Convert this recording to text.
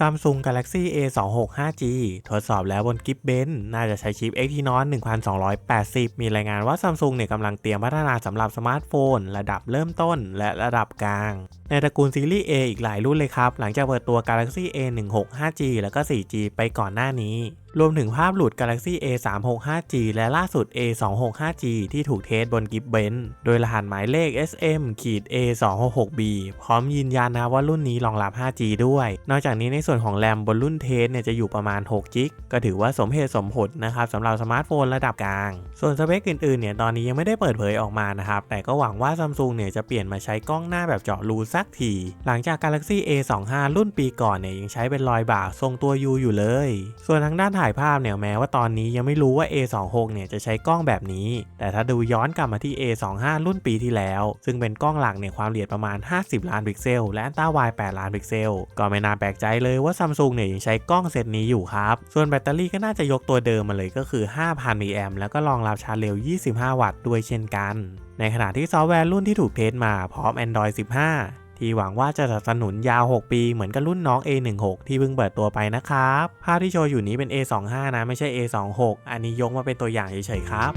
Samsung Galaxy A26 5G ทดสอบแล้วบนกิฟเบนน่าจะใช้ชิป Exynos 1280 มีรายงานว่า Samsung เนี่ยกำลังเตรียมพัฒนาสำหรับสมาร์ทโฟน ระดับเริ่มต้นและระดับกลาง ในตระกูลซีรีส์ A อีกหลายรุ่นเลยครับ หลังจากเปิดตัว Galaxy A16 5G แล้วก็ 4G ไปก่อนหน้านี้รวมถึงภาพหลุด Galaxy A36 5G และล่าสุด A26 5G ที่ถูกเทสบนกิฟเบนโดยรหัสหมายเลข SM A266B พร้อมยืนยันนะว่ารุ่นนี้รองรับ 5G ด้วย นอกจากนี้ในส่วนของแรมบนรุ่นเทสเนี่ยจะอยู่ประมาณ6 g b ก็ถือว่าสมเหตุสมผลนะครับสำหรับสมาร์ทโฟนระดับกลาง ส่วนสเปคอื่นๆเนี่ยตอนนี้ยังไม่ได้เปิดเผยออกมานะครับแต่ก็หวังว่า Samsung เนี่ยจะเปลี่ยนมาใช้กล้องหน้าแบบเจาะรูสักทีหลังจาก Galaxy A25 รุ่นปีก่อนเนี่ยยังใช้เป็นรอยบ่าทรงตัว U อยู่เลย ส่วนทางด้านถ่ายภาพเนี่ยแม้ว่าตอนนี้ยังไม่รู้ว่า A26 เนี่ยจะใช้กล้องแบบนี้ แต่ถ้าดูย้อนกลับมาที่ A25 รุ่นปีที่แล้ว ซึ่งเป็นกล้องหลักเนี่ยความละเอียดประมาณ 50 ล้านพิกเซล และอันต้าไว8ล้านพิกเซล ก็ไม่น่าแปลกใจเลยว่า Samsung เนี่ยยังใช้กล้องเซตนี้อยู่ครับ ส่วนแบตเตอรี่ก็น่าจะยกตัวเดิมมาเลยก็คือ 5,000มิลลิแอมแล้วก็รองรับชาร์จเร็ว 25 วัตต์ด้วยเช่นกัน ในขณะที่ซอฟต์แวร์รุ่นที่ถูกเทสมาพร้อม Android 15 ที่หวังว่าจะสนับสนุนยาว 6 ปีเหมือนกับรุ่นน้อง A16 ที่เพิ่งเปิดตัวไปนะครับ ภาพที่โชว์อยู่นี้เป็น A25 นะไม่ใช่ A26 อันนี้ยกมาเป็นตัวอย่างเฉยๆครับ